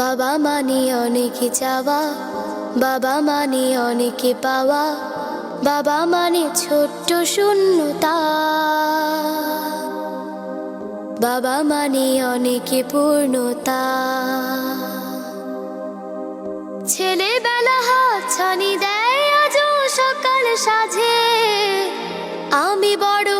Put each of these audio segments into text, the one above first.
বাবা মানে অনেকে চাওয়া, বাবা মানে অনেকে পাওয়া, বাবা মানে ছোট্ট শূন্যতা। বাবা মানে অনেকে পূর্ণতা। ছেলেবেলা হাত ছানি দেয়, আজও সকাল সাজে আমি বড়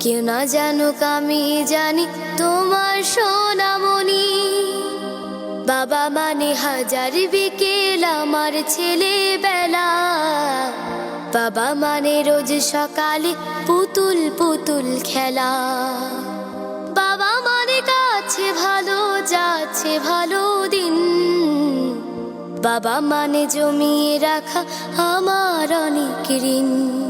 কেউ না জানুক, আমি জানি তোমার সোনামণি। বাবা মানে হাজার বিকেল আমার ছেলেবেলা। বাবা মানে রোজ সকালে পুতুল পুতুল খেলা। বাবা মানে কাছে ভালো, যাচ্ছে ভালো দিন। বাবা মানে জমিয়ে রাখা আমার অনেক ঋণ।